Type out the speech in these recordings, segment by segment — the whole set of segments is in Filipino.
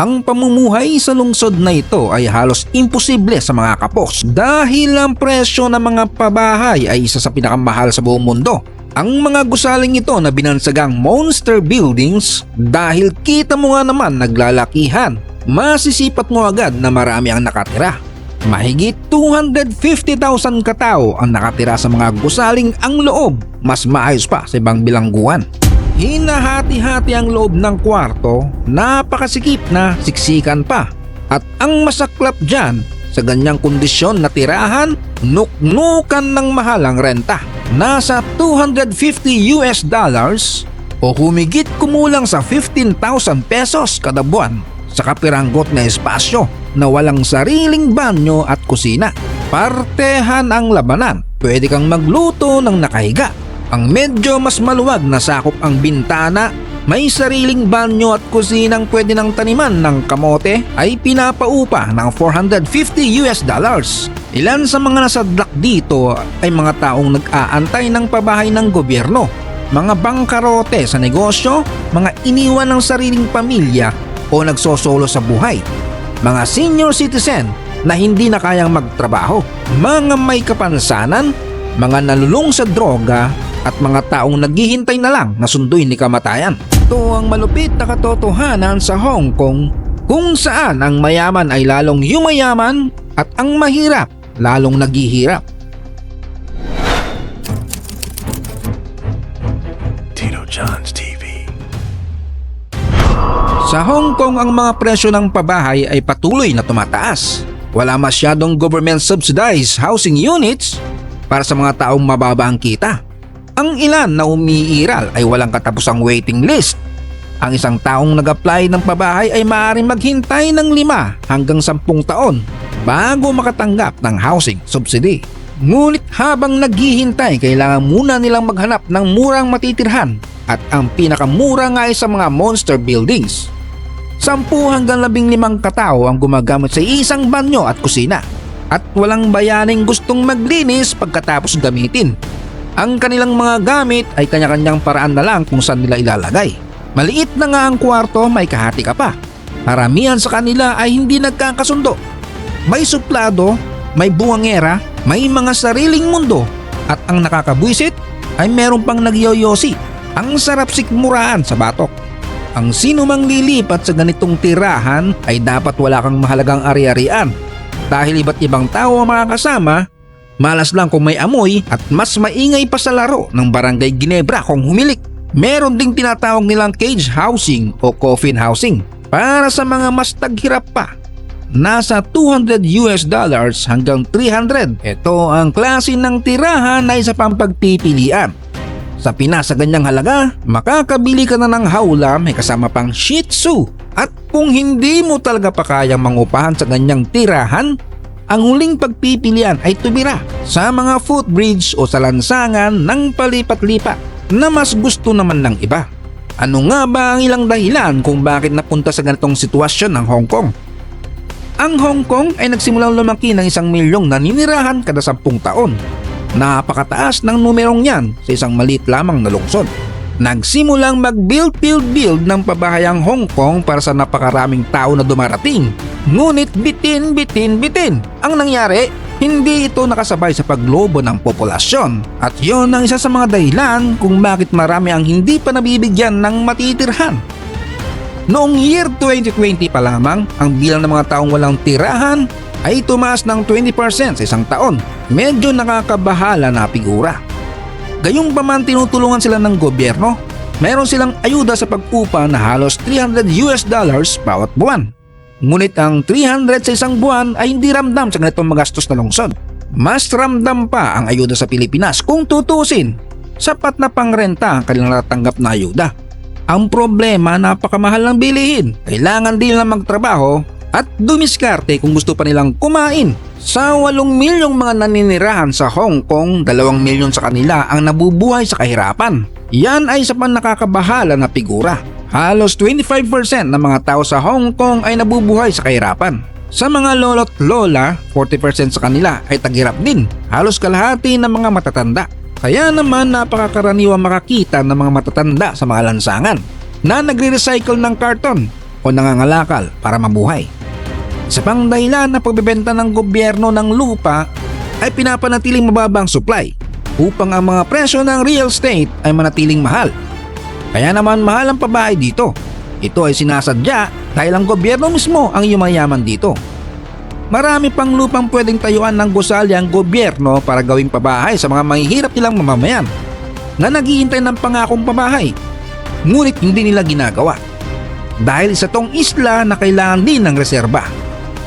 Ang pamumuhay sa lungsod na ito ay halos imposible sa mga kapos dahil ang presyo ng mga pabahay ay isa sa pinakamahal sa buong mundo. Ang mga gusaling ito na binansagang monster buildings dahil kita mo nga naman naglalakihan, masisipat mo agad na marami ang nakatira. Mahigit 250,000 katao ang nakatira sa mga gusaling ang loob, mas maayos pa sa ibang bilangguan. Hinahati-hati ang loob ng kwarto, napakasikip na siksikan pa. At ang masaklap dyan, sa ganyang kondisyon na tirahan, nuknukan ng mahalang renta. Nasa 250 US dollars o humigit kumulang sa 15,000 pesos kada buwan sa kapiranggot na espasyo na walang sariling banyo at kusina. Partehan ang labanan, pwede kang magluto ng nakahiga. Ang medyo mas maluwag na sakop ang bintana, may sariling banyo at kusinang pwede ng taniman ng kamote ay pinapaupa ng 450 US dollars. Ilan sa mga nasadlak dito ay mga taong nag-aantay ng pabahay ng gobyerno, mga bangkarote sa negosyo, mga iniwan ng sariling pamilya o nagsosolo sa buhay, mga senior citizen na hindi na kayang magtrabaho, mga may kapansanan, mga nalulung sa droga at mga taong naghihintay na lang na sunduin ni kamatayan. Ito ang malupit na katotohanan sa Hong Kong kung saan ang mayaman ay lalong yumayaman at ang mahirap lalong naghihirap. Tito John's TV. Sa Hong Kong ang mga presyo ng pabahay ay patuloy na tumataas. Wala masyadong government subsidized housing units para sa mga taong mababa ang kita. Ang ilan na umiiral ay walang katapusang waiting list. Ang isang taong nag-apply ng pabahay ay maaaring maghintay ng lima hanggang sampung taon bago makatanggap ng housing subsidy. Ngunit habang naghihintay, kailangan muna nilang maghanap ng murang matitirhan at ang pinakamura nga ay sa mga monster buildings. Sampu hanggang labing limang katao ang gumagamit sa isang banyo at kusina at walang bayaning gustong maglinis pagkatapos gamitin. Ang kanilang mga gamit ay kanya-kanyang paraan na lang kung saan nila ilalagay. Maliit na nga ang kwarto, may kahati ka pa. Karamihan sa kanila ay hindi nagkakasundo. May suplado, may buwangera, may mga sariling mundo at ang nakakabwisit ay meron pang nagyoyosi. Ang sarap sikmuraan sa batok. Ang sino mang lilipat sa ganitong tirahan ay dapat wala kang mahalagang ari-arian dahil iba't ibang tao ang makakasama, malas lang kung may amoy at mas maingay pa sa laro ng barangay Ginebra kung humilik. Meron ding tinatawag nilang cage housing o coffin housing para sa mga mas taghirap pa. Nasa 200 US dollars hanggang 300. Ito ang klase ng tirahan na isa pang pagpipilian. Sa Pinas sa ganyang halaga, makakabili ka na ng hawla may kasama pang Shih Tzu. At kung hindi mo talaga pa kayang mangupahan sa ganyang tirahan, ang huling pagpipilian ay tumira sa mga footbridge o sa lansangan ng palipat-lipat na mas gusto naman ng iba. Ano nga ba ang ilang dahilan kung bakit napunta sa ganitong sitwasyon ng Hong Kong? Ang Hong Kong ay nagsimulang lumaki ng isang milyong naninirahan kada sampung taon. Napakataas ng numerong yan sa isang maliit lamang na lungsod. Nagsimulang mag-build, build, build ng pabahayang Hong Kong para sa napakaraming tao na dumarating. Ngunit bitin, bitin, bitin. Ang nangyari, hindi ito nakasabay sa paglobo ng populasyon. At yon ang isa sa mga dahilan kung bakit marami ang hindi pa nabibigyan ng matitirhan. Noong year 2020 pa lamang, ang bilang ng mga taong walang tirahan ay tumaas ng 20% sa isang taon. Medyo nakakabahala na figura. Gayunpaman tinutulungan sila ng gobyerno. Meron silang ayuda sa pag-upa na halos 300 US dollars bawat buwan. Ngunit ang 300 sa isang buwan ay hindi ramdam sa ganitong magastos na lungsod. Mas ramdam pa ang ayuda sa Pilipinas kung tutusin. Sapat na pangrenta ang kanilang natatanggap na ayuda. Ang problema napakamahal ng bilihin. Kailangan din nilang magtrabaho at dumiskarte kung gusto pa nilang kumain. Sa 8 milyong mga naninirahan sa Hong Kong, 2 milyon sa kanila ang nabubuhay sa kahirapan. Yan ay isa pang na figura. Halos 25% ng mga tao sa Hong Kong ay nabubuhay sa kahirapan. Sa mga lolo't lola, 40% sa kanila ay taghirap din. Halos kalahati ng mga matatanda. Kaya naman napakakaraniwang makakita ng mga matatanda sa mga lansangan na nagre-recycle ng karton o nangangalakal para mabuhay. Sa pang dahilan na pagbebenta ng gobyerno ng lupa ay pinapanatiling mababang supply upang ang mga presyo ng real estate ay manatiling mahal. Kaya naman mahal ang pabahay dito. Ito ay sinasadya dahil ang gobyerno mismo ang yumayaman dito. Marami pang lupang pwedeng tayuan ng gusali ang gobyerno para gawing pabahay sa mga mahihirap nilang mamamayan na naghihintay ng pangakong pabahay. Ngunit hindi nila ginagawa. Dahil sa tong isla na kailangan din ng reserba.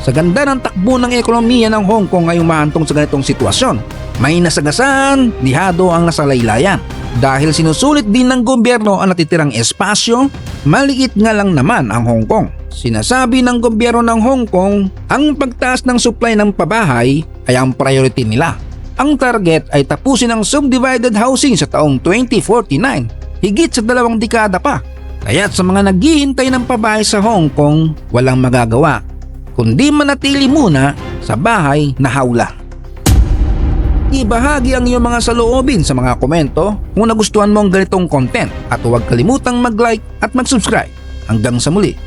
Sa ganda ng takbo ng ekonomiya ng Hong Kong ay umahantong sa ganitong sitwasyon. May nasagasan, dihado ang nasalaylayan. Dahil sinusulit din ng gobyerno ang natitirang espasyo, maliit nga lang naman ang Hong Kong. Sinasabi ng gobyerno ng Hong Kong, ang pagtaas ng supply ng pabahay ay ang priority nila. Ang target ay tapusin ang subdivided housing sa taong 2049, higit sa dalawang dekada pa. Kaya't sa mga naghihintay ng pabahay sa Hong Kong, walang magagawa, kundi manatili muna sa bahay na hawla. Ibahagi ang iyong mga saloobin sa mga komento kung nagustuhan mo ang ganitong content at huwag kalimutang mag-like at mag-subscribe. Hanggang sa muli.